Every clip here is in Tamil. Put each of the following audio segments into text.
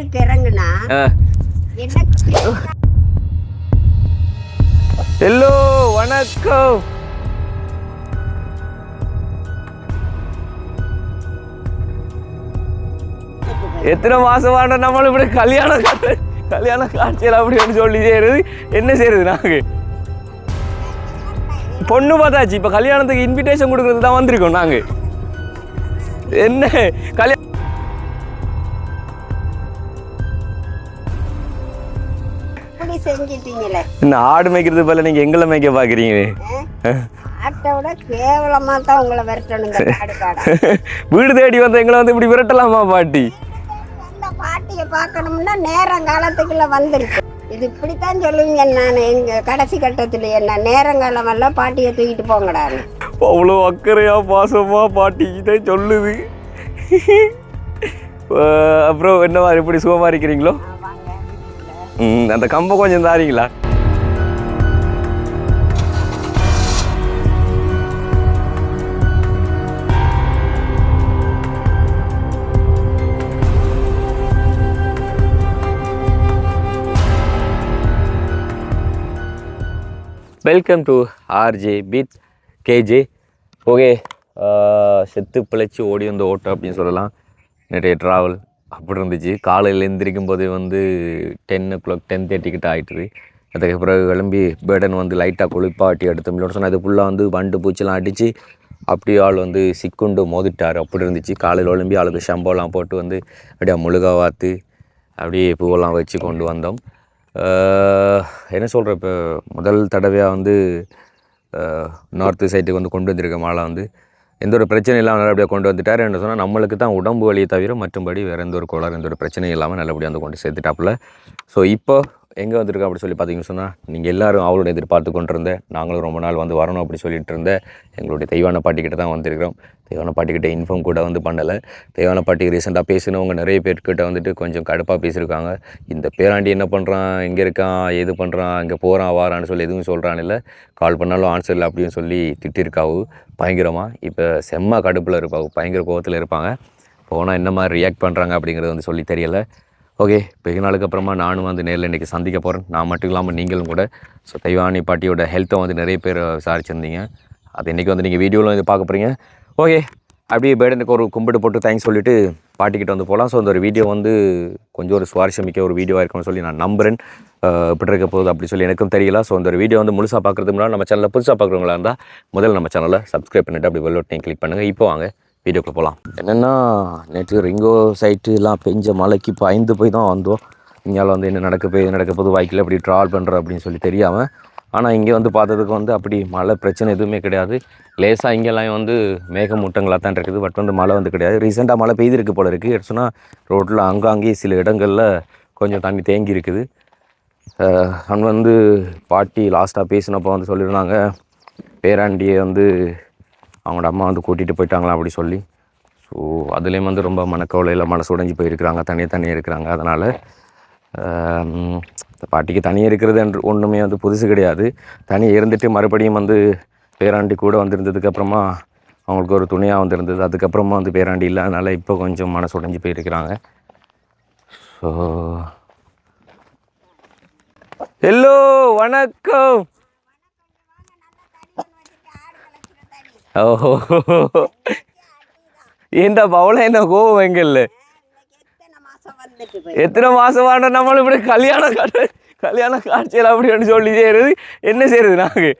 வீட்டுக்கு இறங்குனா ஹலோ வணக்கம். எத்தனை மாசம் வாண்ட நம்மளும் இப்படி கல்யாண காட்சி கல்யாண காட்சியில் அப்படின்னு சொல்லி செய்யறது என்ன செய்யறது நாங்க பொண்ணு பார்த்தாச்சு இப்போ கல்யாணத்துக்கு இன்விடேஷன் கொடுக்கறது தான் வந்திருக்கோம் நாங்க. என்ன கல்யாணம் செஞ்சிட்டீங்களே என்ன ஆடு மேய்க்கிறது போல நீங்க எங்களை மேய்க்க பாக்குறீங்க ஆட்டை விட கேவலமா தான் உங்களை விரட்டணுங்க வீடு தேடி வந்த எங்களை வந்து இப்படி விரட்டலாமா பாட்டி? பாட்டியை பார்க்கணும்னா நேரம் காலத்துக்குள்ள வந்துருக்கு. இது இப்படித்தான் சொல்லுவீங்க நான் எங்க கடைசி கட்டத்துல என்ன நேரங்காலம் எல்லாம் பாட்டியை தூக்கிட்டு போங்கடான்னு அவ்வளோ அக்கறையா பாசமா பாட்டிக்கிட்டே சொல்லுது. அஹ் அப்புறம் என்ன மாதிரி இப்படி சுகமா இருக்கிறீங்களோ. ம் அந்த கம்பை கொஞ்சம் தாரீங்களா? வெல்கம் டு ஆர்ஜே பீத் கேஜே ஓகே செத்து பிழைச்சி ஓடி வந்த ஓட்டம் அப்படின்னு சொல்லலாம். நிறைய ட்ராவல் அப்படி இருந்துச்சு. காலையில் எந்திரிக்கும் போதே வந்து டென் ஓ கிளாக் டென் தேர்ட்டிக்கிட்ட ஆகிட்டுது ஆயிட்டுது. அதுக்கு பிறகு கிளம்பி பேடன் வந்து லைட்டாக குளிப்பாட்டி எடுத்த முடியும் சொன்னால் அது ஃபுல்லாக வந்து வண்டு பூச்சிலாம் அடித்து அப்படியே ஆள் வந்து சிக்குண்டு மோதிட்டார். அப்படி இருந்துச்சு. காலையில் ஒழும்பி ஆளுக்கு ஷம்போலாம் போட்டு வந்து அப்படியே முழுகா வாத்து அப்படியே பூவெல்லாம் வச்சு கொண்டு வந்தோம். என்ன சொல்கிற இப்போ முதல் தடவையாக வந்து நார்த்து சைட்டுக்கு வந்து கொண்டு வந்திருக்க மாலை வந்து எந்த ஒரு பிரச்சனையும் இல்லாமல் நல்லபடியாக கொண்டு வந்துட்டார் என்று சொன்னால் நம்மளுக்கு தான் உடம்பு வழியை தவிர மற்றும்படி வேறு எந்த ஒரு கோளாறு எந்த ஒரு பிரச்சனையும் இல்லாமல் நல்லபடியாக வந்து கொண்டு சேர்த்துட்டாப்புல. ஸோ இப்போ எங்கே வந்திருக்கோம் அப்படி சொல்லி பார்த்தீங்கன்னு சொன்னால் நீங்கள் எல்லாரும் அவளோட எதிர்பார்த்து கொண்டிருந்த நாங்களும் ரொம்ப நாள் வந்து வரணும் அப்படி சொல்லிட்டு இருந்த எங்களுடைய தெய்வான பாட்டிக்கிட்ட தான் வந்திருக்கிறோம். தெய்வான பாட்டிக்கிட்ட இன்ஃபார்ம் கூட வந்து பண்ணலை. தெய்வான பாட்டிக்கு ரீசெண்டாக பேசினவங்க நிறைய பேர்கிட்ட வந்துட்டு கொஞ்சம் கடுப்பாக பேசியிருக்காங்க. இந்த பேராண்டி என்ன பண்ணுறான் எங்கே இருக்கான்? எது பண்ணுறான் இங்கே போகிறான் வாரான்னு சொல்லி எதுவும் சொல்கிறான் இல்லை. கால் பண்ணாலும் ஆன்சர் இல்லை அப்படின்னு சொல்லி திட்டிருக்காவு. பயங்கரமாக இப்போ செம்ம கடுப்பில் இருப்பாங்க பயங்கர கோவத்தில் இருப்பாங்க. போனால் என்ன மாதிரி ரியாக்ட் பண்ணுறாங்க அப்படிங்கிறது வந்து சொல்லி தெரியலை. ஓகே வெகு நாளுக்கு அப்புறமா நானும் வந்து நேரில் இன்றைக்கி சந்திக்க போகிறேன் நான் மட்டும் இல்லாமல் நீங்களும் கூட. ஸோ தெய்வானி பாட்டியோட ஹெல்த்தை வந்து நிறைய பேர் விசாரிச்சிருந்தீங்க. அது இன்றைக்கி வந்து நீங்கள் வீடியோவில் வந்து பார்க்க போகிறீங்க ஓகே அப்படியே பேடனுக்கு ஒரு கும்பிட்டு போட்டு தேங்க்ஸ் சொல்லிட்டு பாட்டிக்கிட்ட வந்து போகலாம் ஸோ அந்த ஒரு வீடியோ வந்து கொஞ்சம் ஒரு சுவாரஸ்யமிக்க ஒரு வீடியோவாக இருக்கும்னு சொல்லி நான் நம்புறேன். இப்படி இருக்க போகுது அப்படி சொல்லி எனக்கும் தெரியல. ஸோ அந்த ஒரு வீடியோ வந்து முழுசாக பார்க்குறதுக்கு முன்னாடி நம்ம சேனலில் புதுசாக பார்க்குறவங்களா இருந்தால் முதல்ல நம்ம சேனலை சப்ஸ்கிரைப் பண்ணிவிட்டு அப்படி வெள்ளோட்டையும் கிளிக் பண்ணுங்கள் இப்போ வாங்க. வீடியோக்குள்ள போகலாம் என்னென்னா நேற்று ரிங்கோ சைட்டுலாம் பெஞ்ச மழைக்கு பயந்து போய் தான் வந்தோம். இங்கேயால் வந்து என்ன நடக்க போய் நடக்க போது வாய்க்கில் அப்படி ட்ராவல் பண்ணுற அப்படின்னு சொல்லி தெரியாமல் ஆனால் இங்கே வந்து பார்த்ததுக்கு வந்து அப்படி மழை பிரச்சனை எதுவுமே கிடையாது. லேசாக இங்கெல்லாம் வந்து மேகமூட்டங்களாக தான் இருக்குது. பட் வந்து மழை வந்து கிடையாது. ரீசெண்டாக மழை பெய்திருக்கு போல இருக்குது சொன்னால் ரோட்டில் அங்காங்கே சில இடங்களில் கொஞ்சம் தண்ணி தேங்கி இருக்குது. அண்ட் வந்து பாட்டி லாஸ்ட்டாக பேசினப்போ வந்து சொல்லியிருந்தாங்க. பேராண்டியை வந்து அவங்களோட அம்மா வந்து கூட்டிகிட்டு போயிட்டாங்களாம் அப்படி சொல்லி. ஸோ அதுலேயும் வந்து ரொம்ப மனக்கவலையில் மனசு உடைஞ்சு போயிருக்கிறாங்க. தனியாக தனியாக இருக்கிறாங்க. அதனால் பாட்டிக்கு தனியாக இருக்கிறது என்று ஒன்றுமே வந்து புதுசு கிடையாது. தனியாக இருந்துட்டு மறுபடியும் வந்து பேராண்டி கூட வந்திருந்ததுக்கு அப்புறமா அவங்களுக்கு ஒரு துணையாக வந்திருந்தது. அதுக்கப்புறமா வந்து பேராண்டி இல்லை. அதனால் இப்போ கொஞ்சம் மனசு உடைஞ்சு போயிருக்கிறாங்க. ஸோ ஹலோ வணக்கம். ஓஹோ. ஏண்டா அவ்வளோ என்ன கோவம் எங்கல்ல எத்தனை மாசம் வாண்ட நம்மளும் இப்படி கல்யாண காட்சி கல்யாண காட்சியில் அப்படின்னு சொல்லி செய்யறது? என்ன செய்யறது நாங்கள்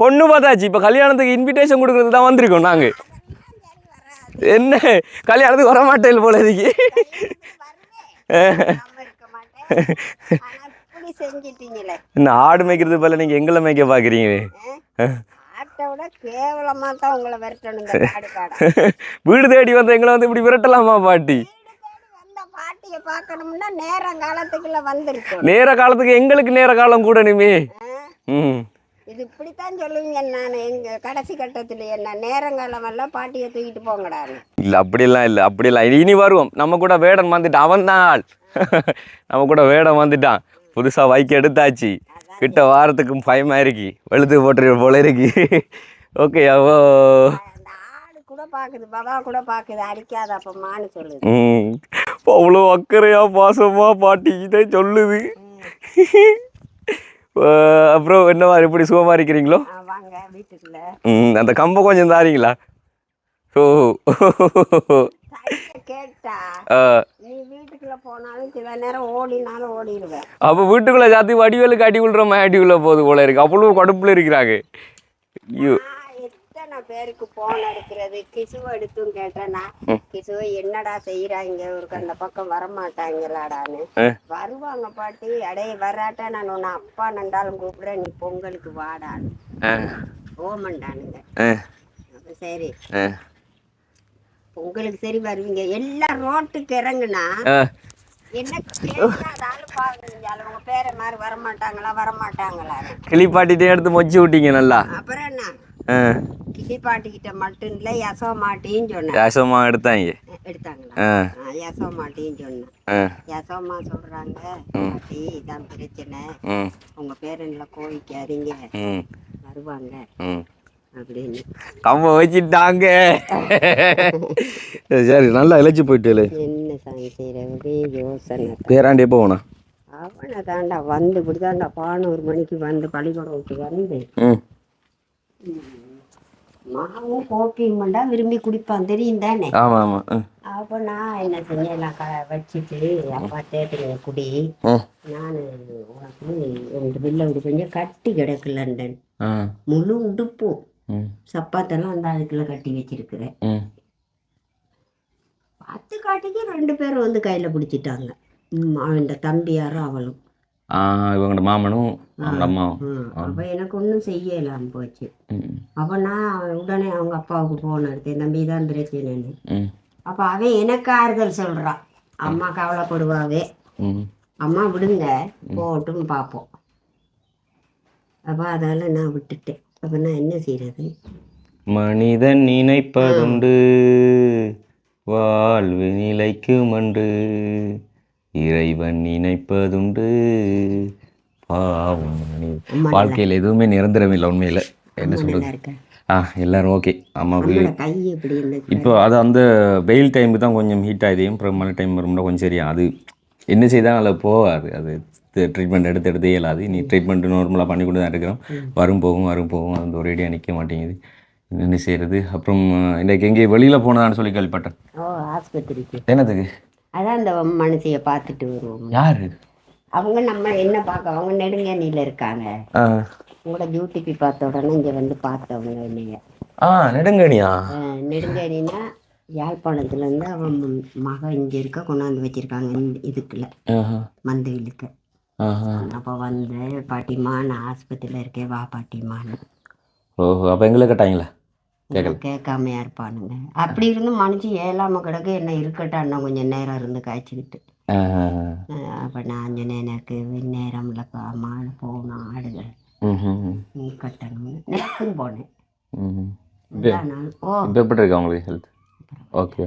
பொண்ணு பார்த்தாச்சு இப்போ கல்யாணத்துக்கு இன்விடேஷன் கொடுக்கறது தான் வந்திருக்கோம் நாங்கள் என்ன? கல்யாணத்துக்கு வர மாட்டேன் போல இதுக்கு. ஆடு மேய்க்கிறது போல நீங்கள் எங்களை மேய்க்க பார்க்குறீங்க ஆட்டை விட காடு காடா தேடி வந்த எங்களை வந்து இப்படி விரட்டலாமா பாட்டி? நேர காலத்துக்கு எங்களுக்கு நேர காலம் கூடணுமே. ம். இது இப்படித்தான் சொல்லுவீங்க நான். எங்க கடைசி கட்டத்துல என்ன நேரங்காலம் எல்லாம் பாட்டியை தூக்கிட்டு போங்கடான்னு இல்லை அப்படிலாம் இல்லை அப்படிலாம் இனி- வருவோம். நம்ம கூட வேடன் வந்துட்டான் அவன் தான் ஆள். நம்ம கூட வேடம் வந்துட்டான். புதுசாக வைக்க எடுத்தாச்சு. கிட்ட வாரத்துக்கு பயமா இருக்கு. வெளுத்து போட்டுரு போல இருக்கு. ஓகே அவோ அந்த ஆடு கூட பாக்குது பாபா கூட பாக்குது அடிக்காத அப்பமான்னு சொல்லுது. ம். அவ்வளோ அக்கறையா பாசமா பாட்டி இதை சொல்லுது. அப்புறம் என்ன மாதிரி எப்படி சுகமா இருக்கிறீங்களோ? வாங்க வீட்டுக்குள்ள. அந்த கம்பை கொஞ்சம் தாரீங்களா? ஓ. அப்போ வீட்டுக்குள்ள ஜாத்தி வடிவேலுக்கு அடி மாதிரி அடி உள்ள போகுது போல இருக்கு. அவ்வளோ கடுப்புல இருக்கிறாங்க. ஐயோ. எத்தனை பேருக்கு போன் எடுக்கிறது கிசுவை எடுத்தும் கேட்டேன்னா கிசுவை என்னடா செய்யறாங்க ஒரு அந்த பக்கம் வரமாட்டாங்களாடான்னு. வருவாங்க பாட்டி. அடைய வராட்டா நான் உன்னை அப்பா நண்டாலும் கூப்பிடுறேன். நீ பொங்கலுக்கு வாடான்னு. ஓமண்டானுங்க. சரி. அஹ், பொங்கலுக்கு சரி வருவீங்க. எல்லாம் ரோட்டுக்கு இறங்குனா கிளிப்பாட்டிட்டே எடுத்து மொச்சு விட்டீங்க நல்லா. அப்புறம் என்ன? கிளிப்பாட்டிக்கிட்ட மட்டும் இல்லை யசோ மாட்டின்னு சொன்னேன். ரசமா எடுத்தாங்க. எடுத்தாங்களா? அஹ், ஆ, யசோ மாட்டின்னு சொன்னேன் யசோமா சொல்றாங்க பாட்டி இதான் பிரச்சனை. உங்க பேரன்ல கோவிக்காதீங்க. வருவாங்க. அப்படின்னு. கம்ப வச்சிட்டாங்க. சரி நல்லா இழைச்சி போயிட்டு என்ன சாமி செய்யறது? யோசனை பேராண்டி எப்போ போனா? அவனை தாண்டா வந்து இப்படி தாண்டா பதினோரு மணிக்கு வந்து பள்ளிக்கூடம் விட்டு வந்து மாவும் கோப்பியும்டா விரும்பி குடிப்பான் தெரியும் தானே? அப்போ நான் என்ன செஞ்சேன்? க வச்சுட்டு அப்பா தேட்டுங்க குடி. நான் உனக்கு உனக்கு பில்லை விட்டு கொஞ்சம் கட்டி கிடக்கு லண்டன். ஆ. முழு உடுப்பும். ம் சப்பாத்தெல்லாம் அந்த அதுக்குள்ள கட்டி வச்சிருக்கிறேன். பத்து காட்டிக்கு ரெண்டு பேரும் வந்து கையில் பிடிச்சிட்டாங்க. அவன் தம்பியாரும் அவளும். இவங்களோட மாமனும் அப்ப எனக்கு ஒன்றும் செய்யலாம் போச்சு. அப்போ நான் உடனே அவங்க அப்பாவுக்கு ஃபோன் எடுத்தேன் தம்பி தான் பிரச்சனைன்னு. அப்போ அவன் எனக்கு ஆறுதல் சொல்கிறான் அம்மா கவலைப்படுவாவே. அம்மா விடுங்க போட்டும் பார்ப்போம் அப்போ அதால் நான் விட்டுட்டேன். அப்போ நான் என்ன செய்கிறது மனிதன் நினைப்பதுண்டு. வாழ்வு நிலைக்கும் அன்று இறைவன் நினைப்பதுண்டு. பாவம் வாழ்க்கையில் எதுவுமே நிரந்தரம் இல்லை உண்மையில் என்ன சொல்கிறது இருக்கேன் ஆ எல்லாரும் ஓகே. அம்மாவுக்கு இப்போ அது அந்த வெயில் டைமுக்கு தான் கொஞ்சம் ஹீட் ஆகிதையும் அப்புறம் மழை டைம் வரும்னா கொஞ்சம் சரியா. அது என்ன செய்தால் அதில் போகாது. அது ட்ரீட்மெண்ட் எடுத்து எடுத்து இயலாது நீ ட்ரீட்மெண்ட் நார்மலாக பண்ணி கொண்டு தான் இருக்கிறோம் வரும் போகும் வரும் போகும். அது ஒரு ஐடியா நிற்க மாட்டேங்குது. என்ன செய்யறது அப்புறம் இன்றைக்கு எங்கேயும் வெளியில் போனதான்னு சொல்லி கேள்விப்பட்டேன். ஓ ஆஸ்பத்திரிக்கு. என்னதுக்கு? அதான் அந்த மனுஷியை பார்த்துட்டு வருவோம். யாரு? அவங்க நம்ம என்ன பார்க்க அவங்க நெடுங்கணியில் இருக்காங்க. உங்களோட டியூட்டிக்கு பார்த்த உடனே இங்கே வந்து பார்த்தவங்க என்னைய. ஆ நெடுங்கணியா அஹ் நெடுங்கணின்னா யாழ்ப்பாணத்துலேருந்து அவன் மகன் இங்கே இருக்க கொண்டாந்து வச்சுருக்காங்க இதுக்குள்ள. ஆஹா. அப்போ வந்து பாட்டிம்மா நான் ஆஸ்பத்திரியில் இருக்கேன் வா பாட்டிம்மான்னு. ஓஹோ அப்போ எங்களை கேட்டாங்களா? கேட்காமையா இருப்பானுங்க. அப்படி இருந்து மனுஷன் ஏழாம கிடக்கு என்ன இருக்கட்டும் அண்ணன் கொஞ்சம் நேரம் இருந்து காய்ச்சிக்கிட்டு. அப்போ நான் சொன்னேன் எனக்கு நேரம் இல்லைப்பா அம்மா போகணும் ஆடுங்க. ம் ம் நீ கட்டணும்னு நேரத்துக்கு போனேன். இப்போ எப்படி இருக்கு அவங்களுக்கு ஹெல்த் ஓகே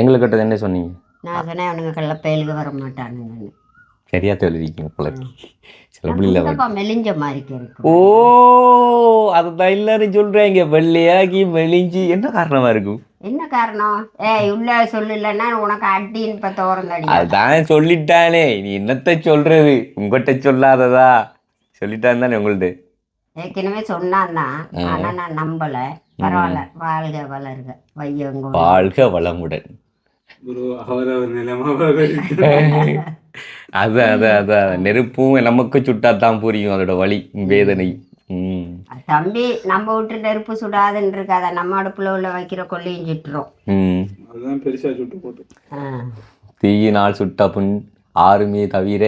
எங்களுக்கு என்ன சொன்னீங்க? நான் சொன்னேன் அவனுங்க கள்ளப்பயலுக்கு வர மாட்டானுங்கன்னு. சரியா சொல்லிருக்கீங்க போல சில பிள்ளை இல்லப்பா, மெலிஞ்ச மாதிரி ஓ அதுதான் எல்லாரும் சொல்றாங்க வெள்ளையாகி மெலிஞ்சி. என்ன காரணமா இருக்கும் என்ன காரணம்? ஏய் உள்ள சொல்லலன்னா உனக்கு அடின்னு இப்போ தோறந்தடி அதான் சொல்லிட்டானே. நீ என்னத்த சொல்றது? உங்ககிட்ட சொல்லாததா? சொல்லிட்டான் தானே உங்கள்ட்ட. ஏற்கனவே சொன்னான் தான். ஆனா நான் நம்பல. பரவாயில்ல. வாழ்க வளர்க. வையங்க வாழ்க வளமுடன். அதான் அதான் அதான் நெருப்பும் நமக்கு சுட்டாதான் புரியும் அதோட வலி வேதனை. ம். தம்பி நம்ம விட்டு நெருப்பு சுடாதுன்னு இருக்காத நம்ம அடுப்புல உள்ள வைக்கிற கொல்லியும் சுட்டுரும். ம். அதுதான் பெருசா சுட்டு போட்டு. தீயினால் சுட்ட புண் ஆறுமே தவிர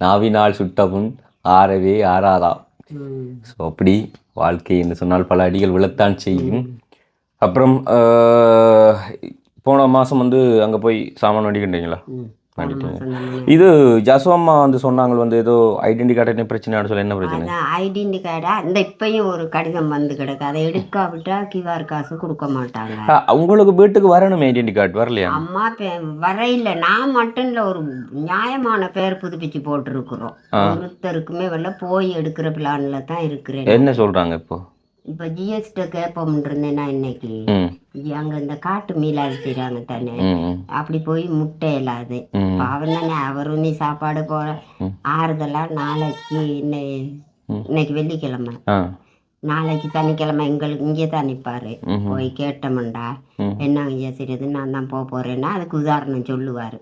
நாவினால் சுட்ட புண் ஆறவே ஆறாதாம் ம். ஸோ அப்படி வாழ்க்கை என்று சொன்னால் பல அடிகள் விழத்தான் செய்யும். அப்புறம் ஆஹ், போன மாதம் வந்து அங்கே போய் சாமான் வண்டிக்கிட்டீங்களா. இது ஜசோம்மா வந்து சொன்னாங்க வந்து ஏதோ ஐடென்டி கார்டு பிரச்சனைன்னு சொல்லி என்ன பிரச்சனை? ஐடென்டி கார்டா இந்த இப்பயும் ஒரு கடிதம் வந்து கிடக்கு. அதை எடுக்காவிட்டா கியூஆர் காசு கொடுக்க மாட்டாங்க. உங்களுக்கு வீட்டுக்கு வரணும் ஐடென்டி கார்டு வரலையா? அம்மா வரையில நான் மட்டும் இல்லை ஒரு நியாயமான பேர் புதுப்பிச்சு போட்டிருக்கிறோம். ஒருத்தருக்குமே வரல போய் எடுக்கிற பிளான்ல தான் இருக்கிறேன். என்ன சொல்றாங்க இப்போ? இப்போ ஜிஎஸ்டி கேட்போம் இருந்தேன் நான் இன்னைக்கு. அங்க இந்த காட்டு மீலாது செய்கிறாங்க தானே. அப்படி போய் முட்டை இல்லாது. அவன் தானே அவரும் நீ சாப்பாடு போட ம். ஆறுதலா நாளைக்கு. இன்னைக்கு வெள்ளிக்கிழமை. நாளைக்கு சனிக்கிழமை எங்களுக்கு இங்கே தான் நிற்பாரு. போய் கேட்டோம்டா. என்ன ஐயா செய்யறது நான் தான் போக போறேன்னா அதுக்கு உதாரணம் சொல்லுவார்.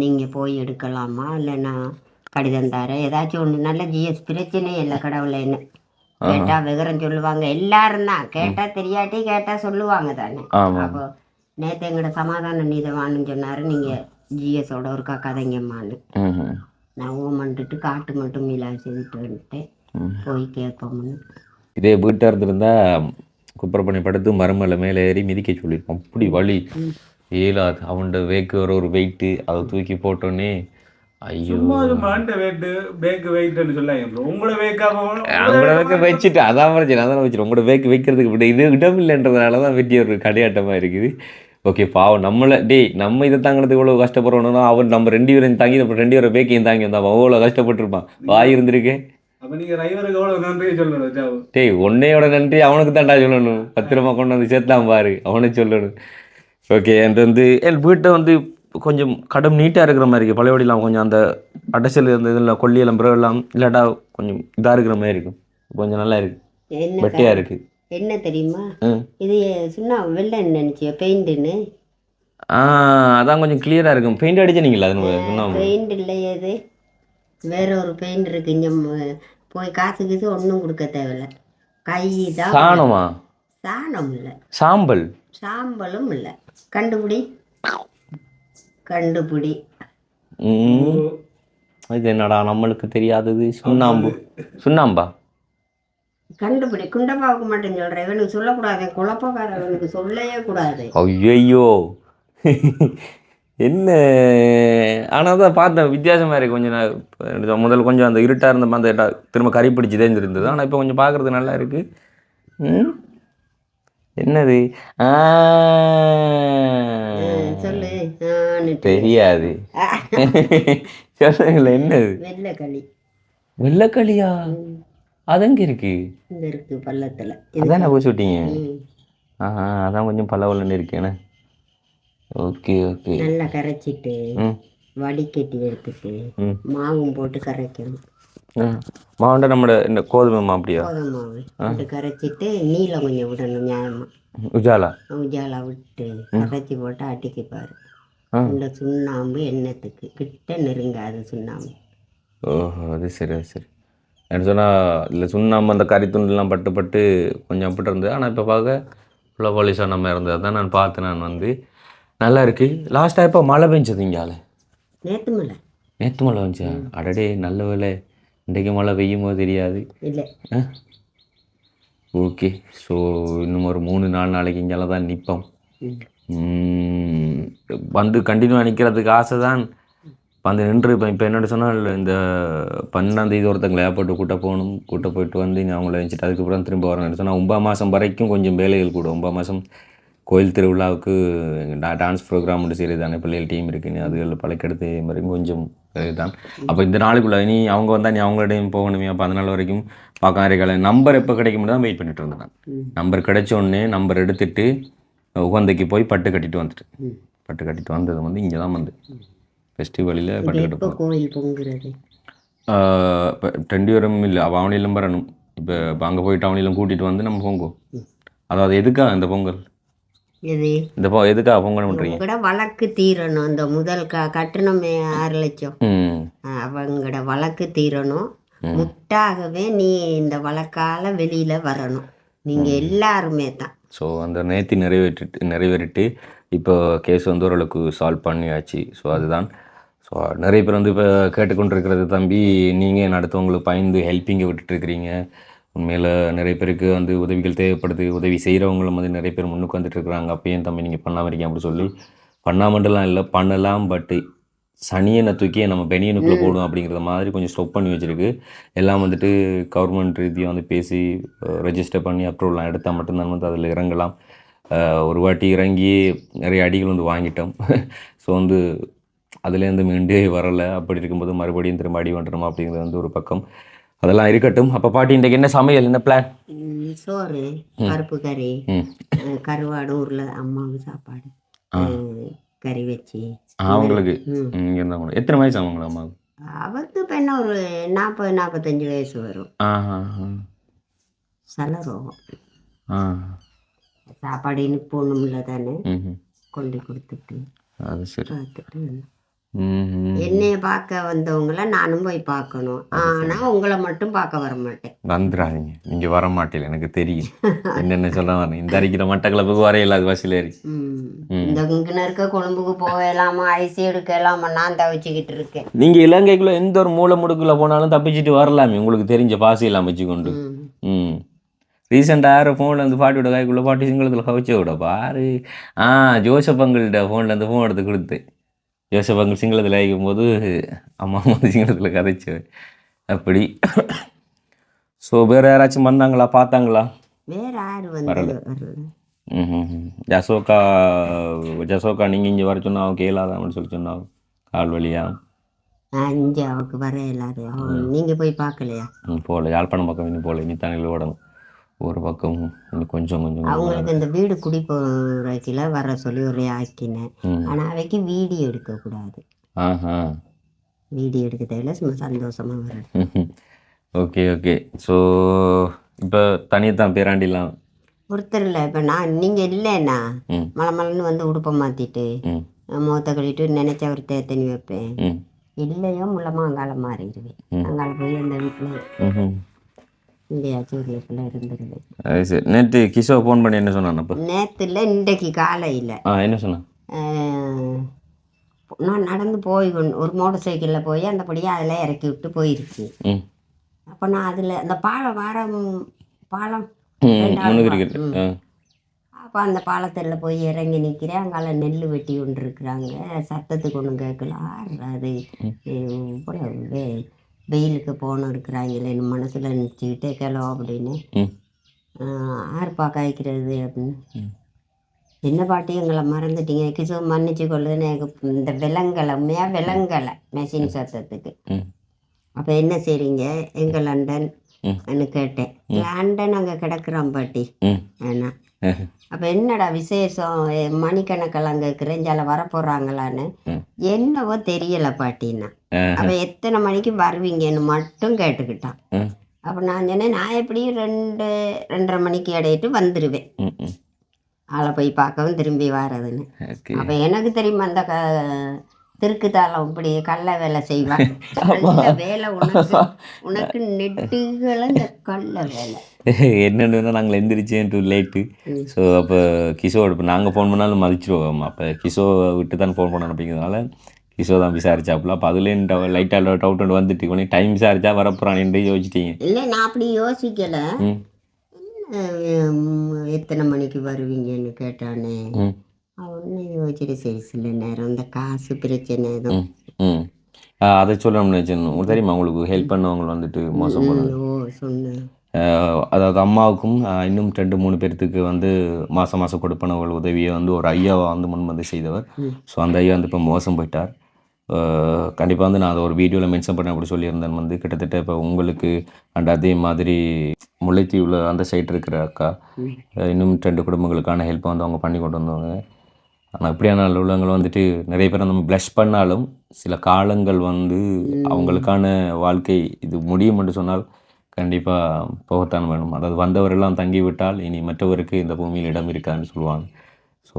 நீங்க போய் எடுக்கலாமா? இல்லைன்னா கடிதம் தரேன். ஏதாச்சும் ஒன்று நல்ல ஜிஎஸ் பிரச்சனையே இல்லை கடவுளேன்னு. கேட்டா விவரம் சொல்லுவாங்க. எல்லாரும் தான். கேட்டா தெரியாட்டி கேட்டா சொல்லுவாங்க தானே. அப்போ நேற்று எங்களோட சமாதான நீதவான்னு சொன்னாரு. நீங்க ஜிஎஸோட ஒருக்கா கதைங்கம்மான்னு. நான் ஓமன்ட்டு காட்டு மட்டும் மீளா செய்துட்டு வந்துட்டேன். போய் கேட்போம்னு. இதே வீட்டாக இருந்திருந்தா குப்பரை பண்ணி படுத்து மரமேல மேலே ஏறி மிதிக்க சொல்லியிருப்பான் அப்படி வலி ஏலாது அவன்கிட்ட வேக்கு வர ஒரு வெயிட்டு அதை தூக்கி போட்டோன்னே வச்சுட்டு அதான் பிரச்சனை அதான் வச்சுட்டு உங்களோட வேக்கு வைக்கிறதுக்கு விட இது இடம் இல்லைன்றதுனால தான் வெட்டி ஒரு கடையாட்டமாக இருக்குது. ஓகே பாவம் நம்மளை டேய் நம்ம இதை தாங்கிறதுக்கு இவ்வளோ கஷ்டப்படுறோம்னா அவன் நம்ம ரெண்டு பேரும் தாங்கி நம்ம ரெண்டு பேரும் பேக்கையும் தாங்கி வந்தான். அவன் அவ்வளோ கஷ்டப்பட்டிருப்பான். வாய் இருந்திருக்கேன் டேய் உன்னையோட நன்றி அவனுக்கு தான்டா சொல்லணும். பத்திரமா கொண்டு வந்து சேர்த்தான் பாரு அவனுக்கு சொல்லணும். ஓகே வந்து என் வீட்டை வந்து கொஞ்சம் கடும் நீட்டாக இருக்கிற மாதிரி இருக்குது பழையபடிலாம் கொஞ்சம் அந்த அடைச்சல் இருந்த இதில் கொல்லியெல்லாம் பிறவெல்லாம் இல்லாட்டா கொஞ்சம் இதாக இருக்கிற மாதிரி இருக்கும். கொஞ்சம் நல்லா இருக்கு. என்ன வெட்டையாக இருக்கு. என்ன தெரியுமா? இது சும்மா வெள்ளை நினைச்சியோ? பெயிண்ட்டுன்னு? ஆ அதான் கொஞ்சம் கிளியராக இருக்கும். பெயிண்ட் அடிச்சனீங்களா அது பெயிண்ட் இல்லையே இது. வேற ஒரு பெயிண்ட் இருக்கு. இங்க போய் காசு கீசு ஒன்றும் கொடுக்க தேவையில்ல. கை தான் சாணமா? சாணம் இல்லை. சாம்பல்? சாம்பலும் இல்லை. கண்டுபிடி. கண்டுபிடி. இது என்னடா நம்மளுக்கு தெரியாதது? சுண்ணாம்பு. சுண்ணாம்பா? கண்டுபிடி. குண்டப்பாவுக்கு மட்டும் சொல்கிறேன் இவனுக்கு சொல்லக்கூடாது. குழப்பக்காரவனுக்கு சொல்லவே கூடாது. ஐயோ என்ன? ஆனால் தான் பார்த்தேன். வித்தியாசமாக இருக்குது கொஞ்சம் நான் முதல்ல கொஞ்சம் அந்த இருட்டாக இருந்த அந்த இடா- திரும்ப கறி பிடிச்சி இருந்தது ஆனால் இப்போ கொஞ்சம் பார்க்குறது நல்லா இருக்குது ம். என்னது. தெரியாது. சொல்லுங்களேன் என்னது? வெள்ளைக்களி. வெள்ளைக்களியா? அது எங்கே இருக்கு? இங்க இருக்கு பள்ளத்தில். அதான் போய் விட்டீங்க ம். ஆஹா அதான் கொஞ்சம் பல்லவலன்னு இருக்கேனே ஓகே ஓகே. நல்லா கரைச்சிட்டு வடிகட்டி எடுத்துட்டு மாவும் போட்டு கரைக்கணும். மாவண்ட நம்மட இந்த கோதுமை மா அப்படியா? போட்டு கரைச்சிட்டு நீளம் கொஞ்சம் விடணும் நியாயமா உஜாலா? உஜாலா விட்டு கரைச்சி போட்டு அட்டிக்கு பாரு. இந்த சுண்ணாம்பு எண்ணத்துக்கு. கிட்ட நெருங்காது சுண்ணாம்பு. ஓஹோ அது சரி அது சரி. என்ன சொன்னால் இல்லை சுண்ணாம்பு அந்த கறி துண்டுலாம் பட்டு பட்டு கொஞ்சம் அப்படி இருந்தது. ஆனால் இப்போ பார்க்க ஃபுல்லாக பாலிஷாக நம்ம இருந்தது. அதான் நான் பார்த்தேன் நான் வந்து நல்லா இருக்குது லாஸ்ட்டாக இப்போ மழை பெஞ்சது இங்கால நேத்து மலை நேற்று மழை வந்துச்சா அடடே நல்ல வேலை இன்றைக்கு மழை பெய்யுமோ தெரியாது. இல்லை. ஓகே. ஸோ இன்னும் ஒரு மூணு நாலு நாளைக்கு இங்கால தான் நிற்போம். வந்து கண்டினியூவாக நிற்கிறதுக்கு ஆசை தான் வந்து நின்று இப்போ இப்போ என்னோட சொன்னால் இந்த பன்னெண்டாம் தேதி ஒருத்தங்களை ஏர்போர்ட்டு கூட்ட போகணும் கூட்ட போயிட்டு வந்து அவங்கள வச்சுட்டு அதுக்கப்புறம் திரும்ப வரணும் சொன்னால் ஒன்பதாம் மாதம் வரைக்கும் கொஞ்சம் வேலைகள் கூட ஒன்பதாம் மாதம் கோயில் திருவிழாவுக்கு டான்ஸ் ப்ரோக்ராம் மட்டும் சரி தானே பிள்ளைகள் டீம் இருக்குன்னு அதுகள் பழக்கெடுத்து வரைக்கும் கொஞ்சம் இதுதான். அப்போ இந்த நாளுக்குள்ள நீ அவங்க வந்தால் நீ அவங்களோடையும் போகணுமே அப்போ அந்த நாள் வரைக்கும் பார்க்க இருக்காது நம்பர் எப்போ கிடைக்கும் தான் வெயிட் பண்ணிட்டு இருந்தேன் நம்பர் கிடைச்ச உடனே நம்பர் எடுத்துட்டு உகந்தைக்கு போய் பட்டு கட்டிட்டு வந்துட்டேன் ம். பட்டு கட்டிட்டு வந்தது வந்து இங்கே தான் வந்து. ஃபெஸ்டிவலில் பட்டு கட்ட கோயில் பொங்குறது? இப்போ ரெண்டு பேரும் இல்லை அவள் அவனிலும் வரணும். இப்போ இப்போ அங்கே போயிட்டு அவனிலும் கூட்டிகிட்டு வந்து நம்ம பொங்குவோம். அதாவது எதுக்கா இந்த பொங்கல்? இது இந்த எதுக்கா பொங்கல் பண்ணுறீங்க உங்களோட வழக்கு தீரணும். அந்த முதல் க கட்டணமே ஆறு லட்சம். அவங்களோட வழக்கு தீரணும். முட்டாகவே நீ இந்த வழக்கால வெளியில வரணும். நீங்க எல்லாருமே தான். ஸோ அந்த நேர்த்தி நிறைவேற்றிட்டு நிறைவேறிட்டு இப்போ கேஸ் வந்து ஓரளவுக்கு சால்வ் பண்ணியாச்சு. ஸோ அதுதான். ஸோ நிறைய பேர் வந்து இப்போ கேட்டுக்கொண்டிருக்கிறது தம்பி நீங்கள் அடுத்தவங்களுக்கு பயந்து ஹெல்ப்பிங்கை விட்டுட்ருக்கிறீங்க உண்மையில் நிறைய பேருக்கு வந்து உதவிகள் தேவைப்படுது. உதவி செய்கிறவங்களும் வந்து நிறைய பேர் முன்னுக்கு வந்துட்டு இருக்கிறாங்க. அப்பயும் தம்பி நீங்கள் பண்ணாமல் இருக்கீங்க அப்படி சொல்லி பண்ணாமட்டெல்லாம் இல்லை பண்ணலாம் பட்டு சனியனை தூக்கி நம்ம பெனியனுக்குள்ளே போடும் அப்படிங்கிறத மாதிரி கொஞ்சம் ஸ்டொப் பண்ணி வச்சிருக்கு. எல்லாம் வந்துட்டு கவர்மெண்ட் ரீதியாக வந்து பேசி ரெஜிஸ்டர் பண்ணி அப்ரூவல்லாம் எடுத்தால் மட்டும்தான் வந்து அதில் இறங்கலாம். ஒரு வாட்டி இறங்கி நிறைய அடிகள் வந்து வாங்கிட்டோம். ஸோ வந்து அதுலேருந்து மீண்டே வரலை. அப்படி இருக்கும்போது மறுபடியும் திரும்ப அடி வந்துடுமா அப்படிங்கிறது வந்து ஒரு பக்கம். அதெல்லாம் இருக்கட்டும். அப்போ பாட்டி இன்றைக்கு என்ன சமையல்? என்ன பிளான் சோறு பருப்பு கறி கருவாடு உருளை அம்மாவுக்கு சாப்பாடு கறி வச்சு. அவங்களுக்கு எத்தனை வயசு அவங்கள அம்மாவுக்கு? அவருக்கு இப்போ என்ன ஒரு நாற்பது நாற்பத்தஞ்சு வயசு வரும். ஆஹா சலரோகம் ஆ. சாப்பாடு இனிப்பு போகணும்ல தானே? ம் கொண்டு கொடுத்துட்டு அது சரி. பார்த்துட்டு என்னைய பார்க்க வந்தவங்கள நானும் போய் பார்க்கணும். ஆனால் உங்களை மட்டும் பார்க்க வர மாட்டேன் வந்துடாதீங்க நீங்கள் வர மாட்டீங்க எனக்கு தெரியும். என்னென்ன சொல்ல வரேன் இந்த அடிக்கிற மட்டக்களப்புக்கு வரையில அது ஏறி ம். இந்த இருக்க கொழும்புக்கு போகலாமா? ஐசி எடுக்கலாமா நான் தவிச்சுக்கிட்டு இருக்கேன். நீங்கள் இலங்கைக்குள்ள எந்த ஒரு மூலை முடுக்குள்ள போனாலும் தப்பிச்சிட்டு வரலாமே. உங்களுக்கு தெரிஞ்ச பாசையெல்லாம் வச்சுக்கொண்டு. ம். ரீசெண்டாக யாரும் ஃபோனில் இருந்து பாட்டியோட கைக்குள்ளே பாட்டி சிங்களத்தில் கவிச்ச விட பாரு. ஆ ஜோசப்பங்கள்கிட்ட ஃபோனில் இருந்து ஃபோன் எடுத்து கொடுத்து ஜோசப்பங்கள் சிங்களத்தில் அழைக்கும் போது அம்மா வந்து சிங்களத்தில் கதைச்சு அப்படி. ஸோ வேறு யாராச்சும் வந்தாங்களா? பார்த்தாங்களா? வேற யாரு வந்து வரல. ஜசோக்கா ஜசோக்கா நீங்கள் இங்கே வர சொன்னா அவன் கேளாதான்னு சொல்லி சொன்னா கால் வலியா? நான் இங்கே அவருக்கு வர எல்லாரும். அவ- நீங்க போய் பார்க்கலையா? போகல. யாழ்ப்பாணம் பக்கம் இன்னும் போகல. இனி தானே ஓடணும். ஒரு பக்கம் கொஞ்சம் கொஞ்சம் அவங்களுக்கு இந்த வீடு குடி போகிறக்கில வர சொல்லி ஒரு ஆக்கினேன் ம். ஆனா அவைக்கு வீடியோ எடுக்கக்கூடாது ஆஹா. வீடியோ எடுக்க தேவையில்ல சும்மா சந்தோஷமா வர ஓகே ஓகே. ஸோ இப்போ தனியாக தான் பேராண்டிலாம்? ஒருத்தர் இல்லை. இப்போ நான் நீங்க இல்லைண்ணா ம். மலை மலைன்னு வந்து உடுப்பை மாத்திட்டு ம். முகத்தை கழிட்டு நினைச்ச ஒரு தேத்தனி வைப்பேன். இல்லையோ முள்ளமா அங்கால மாறிடுவேன். அங்கால போய் அந்த வீட்டில் சரி. நேற்று கிஷோ ஃபோன் பண்ணி என்ன சொன்னான் அப்போ? நேத்துல இன்றைக்கு காலையில். ஆ என்ன சொன்னான்? நான் நடந்து போய் ஒரு மோட்டர் சைக்கிளில் போய் அந்தபடியே அதில் இறக்கி விட்டு போயிருச்சு அப்போ நான் அதில் அந்த பாலம் வாரம் பாலம் அப்போ அந்த பாலத்தில் போய் இறங்கி நிற்கிறேன் அங்கால நெல் வெட்டி கொண்டு இருக்கிறாங்க சத்தத்துக்கு ஒன்றும் கேட்கல. அது வெயிலுக்கு போன இருக்கிறாங்களேன்னு மனசில் நினச்சிக்கிட்டே கிளோ அப்படின்னு. ஆறுப்பா காய்க்கிறது அப்படின்னு. என்ன பாட்டி எங்களை மறந்துட்டீங்க? கிசு மன்னிச்சு கொள்ளுன்னு எனக்கு இந்த விலங்கலை உண்மையாக விலங்கலை மெஷின் சத்தத்துக்கு. அப்போ என்ன செய்றீங்க? எங்கள் லண்டன் ன்னு கேட்டேன். லண்டன் அங்கே கிடக்குறான் பாட்டி? ஏன்னா. அப்போ என்னடா விசேஷம்? மணிக்கணக்கெல்லாம் கேட்குறேன் ஜல வரப்போகிறாங்களான்னு. என்னவோ தெரியல பாட்டின்னா. அப்போ எத்தனை மணிக்கு வருவீங்கன்னு மட்டும் கேட்டுக்கிட்டான். அப்போ நான் சொன்னேன் நான் எப்படியும் ரெண்டு ரெண்டரை மணிக்கு இடையிட்டு வந்துடுவேன் ஆளை போய் பார்க்கவும் திரும்பி வாரதுன்னு. அப்போ எனக்கு தெரியுமா அந்த க திருக்கு தாளம் இப்படி கள்ள வேலை செய்வான் கள்ள வேலை உனக்கு உனக்கு நெட்டுகளை இந்த கள்ள வேலை. என்னென்னு நாங்கள் எந்திரிச்சேன் டூ லேட்டு. ஸோ அப்போ கிஷோட இப்போ நாங்கள் ஃபோன் பண்ணாலும் மதிச்சிருவோம். அப்போ கிஷோ விட்டு தான் ஃபோன் பண்ணணும் அப்படிங்கிறதுனால கிஷோ தான் விசாரிச்சாப்புல. அப்போ அதுலேயும் லைட்டாக டவுட் வந்துட்டு இவனே டைம் விசாரிச்சா வரப்போறான்னு யோசிச்சிட்டீங்க. இல்லை நான் அப்படி யோசிக்கலை. எத்தனை மணிக்கு வருவீங்கன்னு கேட்டானே. ம் அவனு யோசிச்சுட்டு சரி சில நேரம் இந்த காசு பிரச்சனை எதுவும் ம் ம். ஆ, அதை சொல்லணும்னு வச்சுருந்தோம் தெரியுமா உங்களுக்கு? ஹெல்ப் பண்ணவங்க வந்துட்டு மோசம் ஆஹ் அதாவது அம்மாவுக்கும் இன்னும் ரெண்டு மூணு பேர்த்துக்கு வந்து மாதம் மாதம் கொடுப்பனவர்கள் உதவியை வந்து ஒரு ஐயாவை வந்து முன் வந்து செய்தவர். ஸோ அந்த ஐயா வந்து இப்போ மோசம் போயிட்டார். கண்டிப்பாக வந்து நான் அதை ஒரு வீடியோவில் மென்ஷன் பண்ண அப்படி சொல்லியிருந்தேன். வந்து கிட்டத்தட்ட இப்போ உங்களுக்கு அண்ட் அதே மாதிரி முல்லைத்தீவில் அந்த சைடு இருக்கிற அக்கா இன்னும் ரெண்டு குடும்பங்களுக்கான ஹெல்ப்பை வந்து அவங்க பண்ணி கொண்டு வந்தவங்க. ஆனால் இப்படியான உள்ளவங்களை வந்துட்டு நிறைய பேர் நம்ம ப்ளஷ் பண்ணாலும் சில காலங்கள் வந்து அவங்களுக்கான வாழ்க்கை இது முடியும் என்று சொன்னால் கண்டிப்பாக போகத்தான் வேணும். அதாவது வந்தவரெல்லாம் தங்கிவிட்டால் இனி மற்றவருக்கு இந்த பூமியில் இடம் இருக்கான்னு சொல்லுவாங்க. ஸோ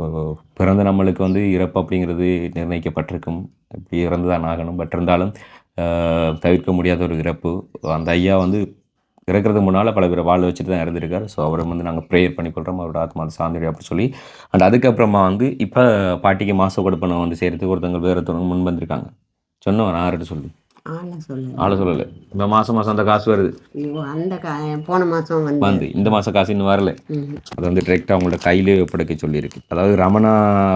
பிறந்த நம்மளுக்கு வந்து இறப்பு அப்படிங்கிறது நிர்ணயிக்கப்பட்டிருக்கும். இப்படி இறந்து தான் ஆகணும். பட் இருந்தாலும் தவிர்க்க முடியாத ஒரு இறப்பு. அந்த ஐயா வந்து இறக்கிறதுக்கு முன்னால் பல பேர் வாழ வச்சுட்டு தான் இறந்துருக்கார். ஸோ அவரை வந்து நாங்கள் ப்ரேயர் பண்ணிக்கொள்கிறோம் அவரோட ஆத்மா சாந்திரி அப்படி சொல்லி. அண்ட் அதுக்கப்புறமா வந்து இப்போ பாட்டிக்கு மாச கொடுப்பனை வந்து செய்கிறதுக்கு ஒருத்தவங்க வேறு ஒருத்தவங்க முன் வந்திருக்காங்க. சொன்னோம் நான் சொல்லி ஆளை சொல்லு ஆளை சொல்லலை. இப்போ மாதம் மாதம் அந்த காசு வருது. அந்த போன மாதம் வந்து இந்த மாதம் காசு இன்னும் வரல. அது வந்து டிரெக்டாக அவங்களோட கையிலே ஒப்படைக்க சொல்லியிருக்கு. அதாவது ரமணா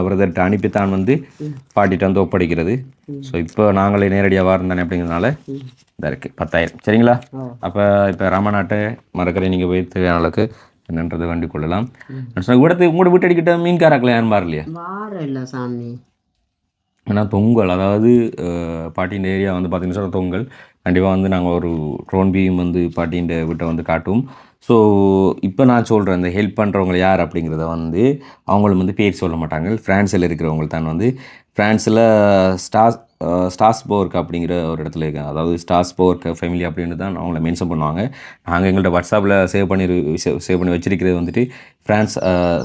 பிரதர்கிட்ட அனுப்பித்தான் வந்து பாட்டிட்டு வந்து ஒப்படைக்கிறது. ஸோ இப்போ நாங்களே நேரடியாக வாரம் தானே அப்படிங்கிறதுனால இதாக இருக்குது பத்தாயிரம். சரிங்களா. அப்போ இப்போ ரமணாட்டை மறக்கிற நீங்கள் போய் தேவையான அளவுக்கு என்னன்றதை வேண்டிக் கொள்ளலாம். இடத்துக்கு உங்களோட வீட்டு அடிக்கிட்ட மீன்காராக்கில் யாரும் மாறலையா வாரம் இல்லை சாமி. ஏன்னா தொங்கல் அதாவது அஹ், பாட்டியின் ஏரியா வந்து பார்த்திங்கன்னா சொன்னா தொங்கல். கண்டிப்பாக வந்து நாங்கள் ஒரு ட்ரோன் பீம் வந்து பாட்டியின் வீட்டை வந்து காட்டுவோம் ஸோ இப்போ நான் சொல்கிறேன் இந்த ஹெல்ப் பண்ணுறவங்க யார் அப்படிங்கிறத வந்து அவங்களும் வந்து பேர் சொல்ல மாட்டாங்க. ஃப்ரான்ஸில் இருக்கிறவங்க தான் வந்து. ஃப்ரான்ஸில் ஸ்டாஸ் ஸ்டாஸ்போர்க் அப்படிங்கிற ஒரு இடத்துல இருக்காங்க அதாவது ஸ்டாஸ்போர்க் ஃபேமிலி அப்படின்னு தான் அவங்கள மென்ஷன் பண்ணுவாங்க. நாங்கள் எங்கள்கிட்ட வாட்ஸ்அப்பில் சேவ் பண்ணி சேவ் பண்ணி வச்சிருக்கிறது வந்துட்டு ஃப்ரான்ஸ்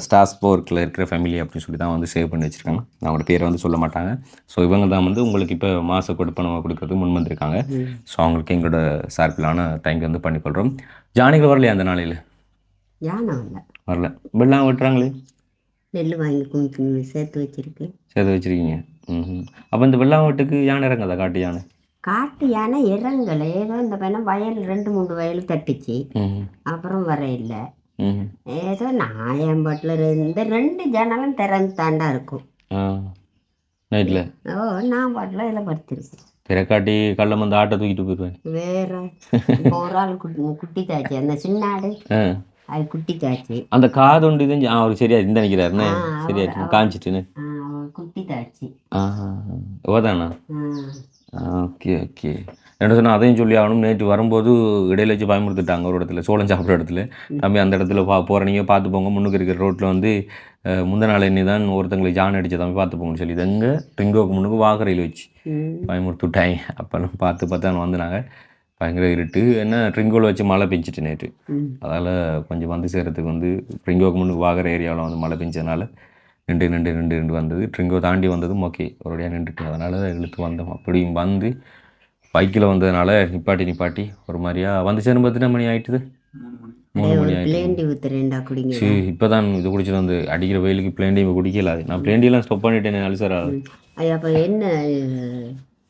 ஸ்டாஸ்போர்க்கில் இருக்கிற ஃபேமிலி அப்படின்னு சொல்லி தான் வந்து சேவ் பண்ணி வச்சுருக்காங்க. அவங்களோட பேரை வந்து சொல்ல மாட்டாங்க. ஸோ இவங்க தான் வந்து உங்களுக்கு இப்போ மாத கொடுப்பணம் கொடுக்கறது முன் வந்திருக்காங்க. ஸோ அவங்களுக்கு எங்களோட சார்பிலான தேங்க் வந்து பண்ணிக்கொள்கிறோம் ஜானிகள் வரலையா அந்த நாளையில்? வரல. வெள்ளம் வெட்டுறாங்களே? நெல் வாங்கி சேர்த்து வச்சிருக்கு. சேர்த்து வச்சுருக்கீங்க. ம் அப்போ இந்த வெள்ளம் வெட்டுக்கு யானை இறங்காதா? காட்டு யானை? காட்டு யானை இறங்கலை. ஏதோ இந்த பையனை வயல் ரெண்டு மூணு வயல் தட்டுச்சு. அப்புறம் வர இல்லை. ஏதோ என் பாட்டில் இந்த ரெண்டு ஜன்னலும் திறந்து தாண்டா இருக்கும். நைட்டில் ஓ நான் பாட்டில் இதில் படுத்திருக்கேன் திரைக்காட்டி கல்ல வந்து ஆட்டை தூக்கிட்டு போயிடுவேன் வேற. ஒரு ஆள் குட்டி தாச்சு அந்த சின்ன ஆடு ஆ. அது குட்டி தாச்சு அந்த காது ஒன்று இது அவர் சரியா இந்த நினைக்கிறாருன்னு சரியா காமிச்சிட்டுன்னு. ஓதானா ஆ ஓகே ஓகே என்ன சொன்னால் அதையும் சொல்லி ஆகணும் நேற்று வரும்போது இடையில வச்சு பயமுறுத்திட்டாங்க ஒரு இடத்துல சோளம் சாப்பிட்ற இடத்துல தம்பி அந்த இடத்துல பா போகிற நீங்கள் பார்த்து போங்க முன்னுக்கு இருக்கிற ரோட்டில் வந்து முந்த நாள் எண்ணி தான் ஒருத்தங்களுக்கு ஜான் அடிச்ச தம்பி பார்த்து போங்கன்னு சொல்லி எங்க ரிங்கோக்கு முன்னுக்கு வாகரையில் வச்சு ம். பயமுறுத்துட்டாங்க அப்போல்லாம் பார்த்து பார்த்து வந்து வந்தாங்க பயங்கர இருட்டு என்ன ட்ரிங்கோவில் வச்சு மழை பெஞ்சிட்டு நேற்று. அதால் கொஞ்சம் வந்து சேர்கிறதுக்கு வந்து ட்ரிங்கோக்கு முன்னுக்கு வாகர ஏரியாவில் வந்து மழை பெஞ்சதுனால நின்று நின்று நின்று நின்று வந்தது. ட்ரிங்கோ தாண்டி வந்ததும் ஓகே ஒருபடியாக நின்றுட்டு அதனால் இழுத்து வந்தோம் அப்படியும் வந்து பைக்கில் வந்ததுனால நிப்பாட்டி நிப்பாட்டி ஒரு மாதிரியா வந்து சேரும் எத்தனை மணி ஆயிட்டுது? மூணு மணி குடிங்க. சரி இப்போ தான் இது குடிச்சிட்டு வந்து அடிக்கிற வெயிலுக்கு பிளேண்டி குடிக்கல. அது நான் பிளேண்டியெல்லாம் ஸ்டாப் பண்ணிட்டேன் அல்சர் ஆகுது அப்போ என்ன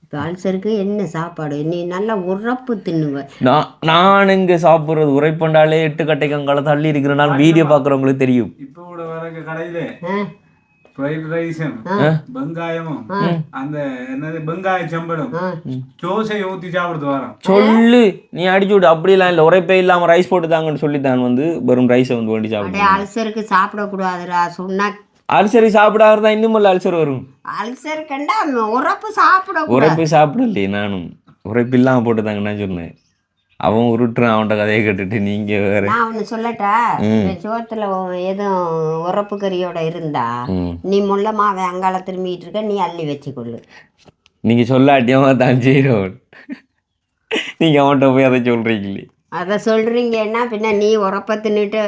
இப்போ அல்சருக்கு என்ன சாப்பாடு? நீ நல்லா உரப்பு தின்னுவ. நான் நான் இங்கே சாப்பிட்றது? உரைப்பண்டாலே எட்டு கட்டைக்கங்கால தள்ளி இருக்கிறனால வீடியோ பார்க்குறவங்களுக்கு தெரியும். இப்போ கூட வர கடையில. ஆ. ஃப்ரைட் ரைஸும் வெங்காயமும் அந்த என்னது வெங்காய சம்பளம் ஆ தோசை ஊத்தி சாப்பிடுறது வரோம் சொல்லு நீ அடிச்சு விடு அப்படிலாம் இல்லை உரைப்பே இல்லாமல் ரைஸ் போட்டு தாங்கன்னு சொல்லி தான் வந்து வெறும் ரைஸை வந்து வேண்டி அடே சாப்பிடுவேன் அல்சருக்கு சாப்பிடக்கூடாதுடா சொன்னா அல்சரி சாப்பிடாத தான் இன்னும் இல்லை அல்சர் வரும் அல்சர் கண்டா உரப்பு சாப்பிடக்கூடாது உரைப்பு சாப்பிடலையே நானும் உரைப்பு இல்லாமல் போட்டு தாங்கன்னு சொன்னேன் அவன் உருட்டுறான் அவன்கிட்ட கதையை கேட்டுட்டு நீங்கள் வேற. நான் ஒன்று சொல்லட்டா? சோத்துல எதுவும் உரப்பு கறியோட இருந்தா நீ முள்ளமாவே அங்கால திரும்பிட்டு இருக்க நீ அள்ளி வச்சுக்கொள்ளு நீங்கள் சொல்லாட்டியமா தான் செய்கிறவன் நீங்கள் அவன்கிட்ட போய் அதை சொல்கிறீங்களே அதை சொல்றீங்கன்னா பின்ன நீ உரப்ப தின்னுட்டு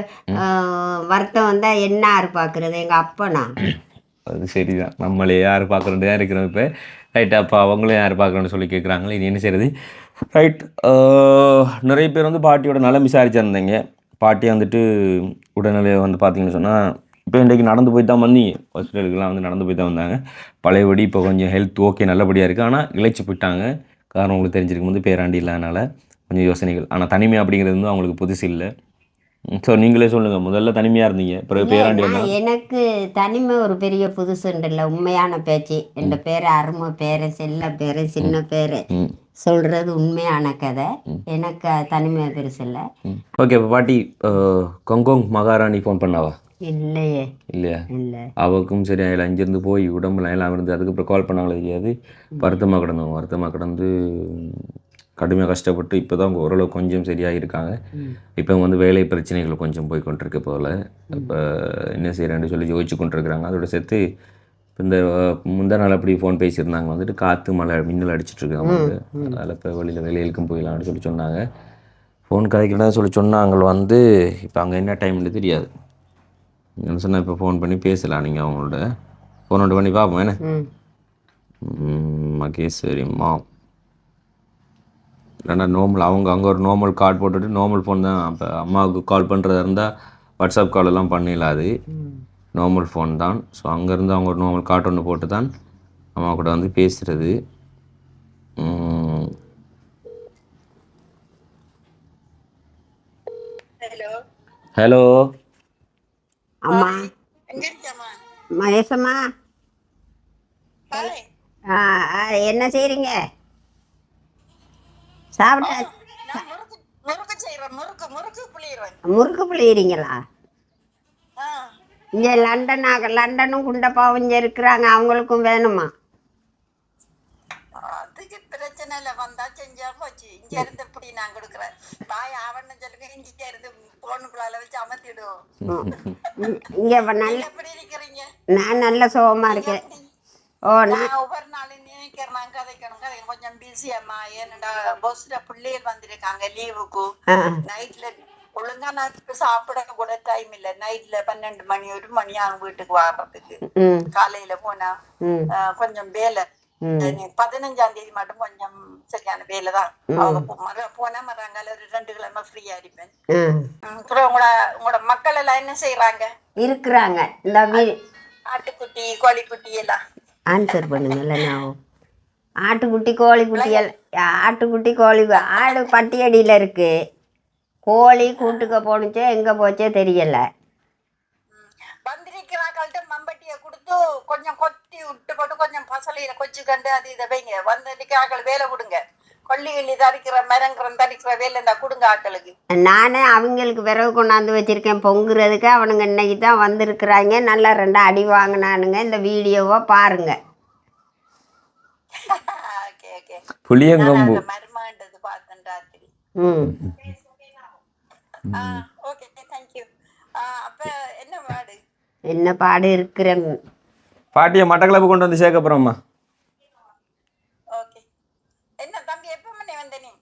வருத்தம் வந்தா என்ன ஆறு பார்க்கறது எங்க அப்பனா? அது சரிதான். நம்மளே யார் பார்க்குறோம் தான் இருக்கிறோம் இப்போ. ரைட் அப்போ அவங்களும் யார் பார்க்குறோன்னு சொல்லி கேட்குறாங்களே இனி என்ன செய்யறது ரைட் uh, நிறைய பேர் வந்து பாட்டியோட நலம் விசாரிச்சிருந்தீங்க. பாட்டி வந்துட்டு உடல்நிலையை வந்து பார்த்தீங்கன்னு சொன்னால் இப்போ இன்றைக்கு நடந்து போய் தான் வந்தீங்க ஹாஸ்பிட்டலுக்குலாம் வந்து நடந்து போய் தான் வந்தாங்க. பழையபடி இப்போ கொஞ்சம் ஹெல்த் ஓகே நல்லபடியாக இருக்குது ஆனால் இழைச்சி போயிட்டாங்க. காரணம் உங்களுக்கு தெரிஞ்சிருக்கும் போது பேராண்டி இல்லாதனால கொஞ்சம் யோசனைகள். ஆனால் தனிமை அப்படிங்கிறது வந்து அவங்களுக்கு புதுசு இல்லை. ஸோ நீங்களே சொல்லுங்கள் முதல்ல தனிமையாக இருந்தீங்க. பிறகு பேராண்டி எனக்கு தனிமை ஒரு பெரிய புதுசுன்றல உண்மையான பேச்சு. என் பேரு அருமை பேரு செல்ல பேரு சின்ன பேரு சொல்றது உண்மையான கதை. எனக்கு தனிமை பெருசு இல்லை. ஓகே இப்போ பாட்டி கொங்கோங் மகாராணி ஃபோன் பண்ணாவா? இல்லையே. இல்லையா? இல்லை. அவருக்கும் சரி அதில் அங்கேருந்து போய் உடம்புல எல்லாம் இருந்து அதுக்கப்புறம் கால் பண்ணாங்களே தெரியாது. வருத்தமாக கிடந்தோம் வருத்தமாக கிடந்து கடுமையாக கஷ்டப்பட்டு இப்போ தான் ஓரளவு கொஞ்சம் சரியாக இருக்காங்க இப்போ வந்து வேலை பிரச்சனைகள் கொஞ்சம் போய் கொண்டிருக்கு போல். இப்போ என்ன செய்கிறேன்னு சொல்லி யோசிச்சு கொண்டிருக்கிறாங்க. அதோட சேர்த்து இப்ப இந்த முந்தா நாள் அப்படி ஃபோன் பேசியிருந்தாங்க. வந்துட்டு காற்று மழை மின்னல் அவங்களுக்கு அதனால் இப்போ வெளியில் வேலைகளுக்கும் போயிடலாம்னு சொல்லி சொன்னாங்க. ஃபோன் கதைக்கிறதா சொல்லி சொன்னாங்க. வந்து இப்போ அங்கே என்ன டைம்னு தெரியாது. என்ன சொன்னால் இப்போ ஃபோன் பண்ணி பேசலாம் நீங்கள் அவங்களோட. ஃபோன் ஒன்று பண்ணி பார்ப்போம். என்ன? மகேஸ்வரிம்மா இல்லைன்னா நார்மல் அவங்க அங்கே ஒரு நார்மல் கார்டு போட்டுட்டு நார்மல் ஃபோன் தான். அப்போ அம்மாவுக்கு கால் பண்ணுறதா இருந்தால் வாட்ஸ்அப் கால் எல்லாம் பண்ணிடலாது நார்மல் ஃபோன் தான். ஸோ அங்கேருந்து அவங்க ஒரு நார்மல் கார்டு ஒன்று போட்டு தான் அம்மா கூட வந்து பேசுகிறது ஹலோ அம்மா. ஆ ஆ, என்ன செய்றீங்க? சாப்பிட்டா முறுக்கு புளியறீங்களா? இங்கே லண்டன் ஆக லண்டனும் குண்டப்பாவும் இங்கே இருக்கிறாங்க அவங்களுக்கும் வேணுமா? அதுக்கு பிரச்சனை இல்ல வந்தா செஞ்சா போச்சு. இங்க இருந்து இப்படி நான் கொடுக்குறேன். பாய் ஆவண்ணம் சொல்லுங்க இங்க இருந்து போனுக்குள்ளால வச்சு அமர்த்திடுவோம். இங்கே நல்ல எப்படி இருக்கிறீங்க? நான் நல்ல சுகமா இருக்கேன். ஓ நான் ஒவ்வொரு நாளும் நினைக்கிறேன் நான் கதைக்கணும் கதைக்கணும் கொஞ்சம் பிஸி அம்மா ஏன்னடா பஸ்ல பிள்ளைகள் வந்திருக்காங்க லீவுக்கு நைட்ல ஒழுங்கா நான் சாப்பிட கூட டைம் இல்ல நைட்ல பன்னெண்டு மணி ஒரு மணி ஆகும் வீட்டுக்கு வர்றதுக்கு காலையில போனா கொஞ்சம் வேலை பதினஞ்சாம் தேதி மட்டும் கொஞ்சம் சரியான வேலை தான் அவங்க மறு- போனா மறாங்கால ஒரு ரெண்டு கிழமை ஃப்ரீயா இருப்பேன் அப்புறம் உங்களோட உங்களோட மக்கள் எல்லாம் என்ன செய்யறாங்க இருக்கிறாங்க ஆட்டுக்குட்டி கோழிக்குட்டி எல்லாம் ஆன்சர் பண்ணுங்கள்ல நான் ஆட்டுக்குட்டி கோழிக்குட்டி எல்லாம் ஆட்டுக்குட்டி கோழி ஆடு பட்டியடியில் இருக்குது கோழி கூட்டுக்க போணுச்சே எங்கே போச்சே தெரியலை. வந்திருக்கிறாங்கள்ட்ட மம்பட்டியை கொடுத்து கொஞ்சம் கொத்தி விட்டு போட்டு கொஞ்சம் பசலையில கொச்சு கண்டு அது இதை வைங்க. வந்திருக்கிறார்கள் வேலை கொடுங்க. கொல்லி கிள்ளி தரிக்கிற மரங்கிற தரிக்கிற வேலை இருந்தா கொடுங்க ஆட்களுக்கு நானே அவங்களுக்கு விறகு கொண்டாந்து வச்சுருக்கேன். பொங்குறதுக்கு அவனுங்க இன்னைக்கு தான் வந்திருக்கிறாங்க. நல்லா ரெண்டு அடி வாங்கினானுங்க. இந்த வீடியோவை பாருங்க. Okay okay. புளியங்கொம்பு. மருமான்றது பார்த்தேன் ராத்திரி. ம். ஓகே தேங்க்யூ அப்ப என்ன வாடு என்ன பாடு இருக்கிறேன். பாட்டியை மட்டக்களப்பு கொண்டு வந்து சேர்க்க போகிறோம்மா ஓகே என்ன தம்பி எப்ப மணி வந்த நீ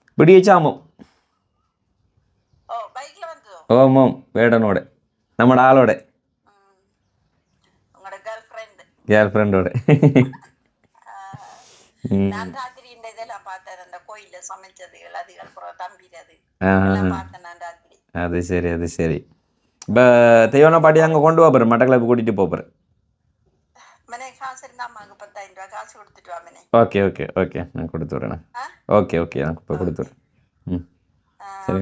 பிடிச்சாமோ ஓ பைக்ல வந்ததோ ஓமோம் வேடனோட நம்மட ஆளோட உங்களோட கேர்ள் ஃப்ரெண்ட் கேர்ள் ஃப்ரெண்டோட நான் ராத்திரி இந்த இதெல்லாம் பார்த்தேன். அந்த கோயில்ல சமைச்சதுகள் அதுகள் அப்புறம் தம்பி அது. சரி அது சரி. இப்போ தெய்வான பாட்டி அங்கே கொண்டு போகிறேன் மட்டக்களப்பு கூட்டிகிட்டு போகிறேன் காசு கொடுத்துட்டு வா மனே. Okay okay okay. நான் கொடுத்து விட்றேன்? Okay okay. நான் இப்போ கொடுத்து விட்றேன்.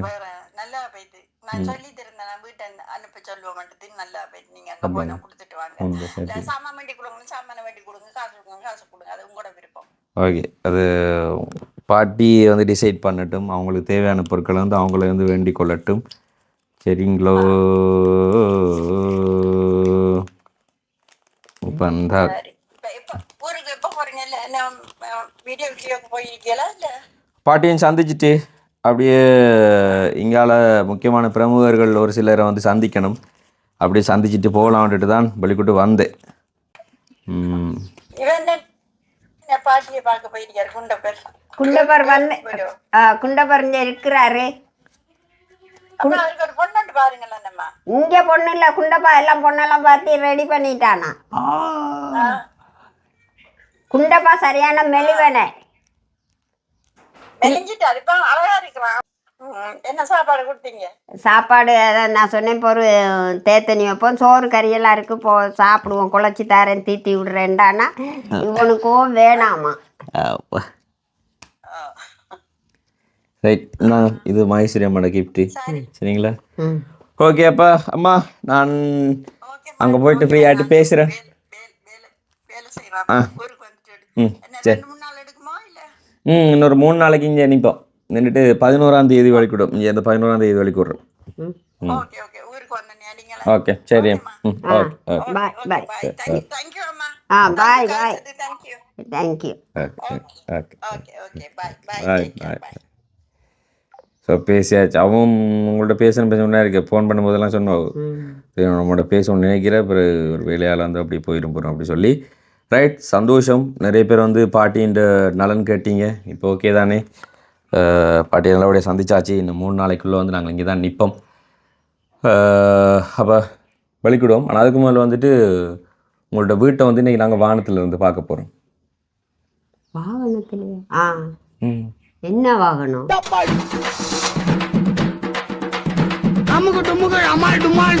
வேற நல்லா போயிட்டு. நான் சொல்லி தருந்தேன் நான் வீட்டை அனுப்ப சொல்லுவேன் மட்டும். நல்லா போயிட்டு நீங்க அங்க போனா கொடுத்துட்டு வாங்க. சரி சாமான் வேண்டி கொடுங்க சாமான வேண்டி கொடுங்க. காசு கொடுங்க காசு கொடுங்க. அது உங்களோட விருப்பம். ஓகே. அது பாட்டி வந்து டிசைட் பண்ணட்டும். அவங்களுக்கு தேவையான பொருட்களை வந்து அவங்கள வந்து வேண்டிக் கொள்ளட்டும். சரிங்களோ? இப்போ அந்த சரி இப்ப எப்ப ஊருக்கு எப்ப போறீங்க இல்ல என்ன வீடியோ வீடியோக்கு போயிருக்கீங்களா இல்ல? பாட்டியும் சந்திச்சுட்டு அப்படியே இங்கால முக்கியமான பிரமுகர்கள் ஒரு சிலரை வந்து சந்திக்கணும். அப்படியே சந்திச்சுட்டு போகலான்ட்டு தான் பலிக்கூட்டு வந்தேன். பாட்டியை பார்க்க போயிருக்காரு? குண்ட பேர். குண்டபர் வந்து ஆ, குண்டபர் இங்கே இருக்கிறாரு. இங்கே பொண்ணு இல்லை குண்டப்பா எல்லாம் பொண்ணெல்லாம் பார்த்து ரெடி பண்ணிட்டானா. குண்டப்பா சரியான மெலிவனே. என்ன சாப்பாடு கொடுத்தீங்க? சாப்பாடு அதான் நான் சொன்னேன் ஒரு தேத்தனி வைப்போம் சோறு கறியெல்லாம் இருக்கு போ சாப்பிடுவோம் குழச்சி தரேன் தீத்தி விடுறேன்டானா இவனுக்கும் வேணாமா. ரைட் நான் இது மகேஸ்வரி அம்மாட கிஃப்ட்டு சரிங்களா? ம். ஓகே அப்பா அம்மா நான் ஓகே அங்கே போயிட்டு ஃப்ரீயாகிட்டு பேசுகிறேன் வேலை ம் இல்ல? ம் இன்னொரு மூணு நாளைக்கு இங்கே நிற்போம் நின்றுட்டு பதினோராம் தேதி வரைக்கும் விடும் இங்கே இந்த பதினோராம் தேதி வரைக்கும் விட்றோம் ம். Okay okay. ஊருக்கு வந்தேன் நீங்களா ஓகே சரி. ம் okay okay. Bye bye thank you அம்மா. ஆ bye bye thank you thank you okay okay okay okay bye bye so பேசியாச்சு. அவன் உங்கள்கிட்ட பேசணும் பேசணும் இருக்கு ஃபோன் பண்ணும்போதெல்லாம் சொன்னோம். சரி, நம்மளோட பேசணும்னு நினைக்கிறேன். அப்புறம் ஒரு வேலையால் வந்து அப்படி போயிடும் போகிறோம் அப்படி சொல்லி ரைட் சந்தோஷம். நிறைய பேர் வந்து பாட்டின்ற நலன் கேட்டீங்க. இப்போ ஓகே தானே? அஹ், பாட்டியை நல்லபடியாக சந்திச்சாச்சு. இன்னும் மூணு நாளைக்குள்ளே வந்து நாங்கள் இங்கே தான் நிற்போம் அப்போ வலிக்கிடுவோம் ஆனால் அதுக்கு முதல்ல வந்துட்டு உங்களோட வீட்டை வந்து இன்றைக்கி நாங்கள் வானத்தில் இருந்து பார்க்க போகிறோம் வாகனத்திலே? ஆ. ம். என்ன வாகனம்? அமுக்கு டுமுக்கு அமால் டுமால்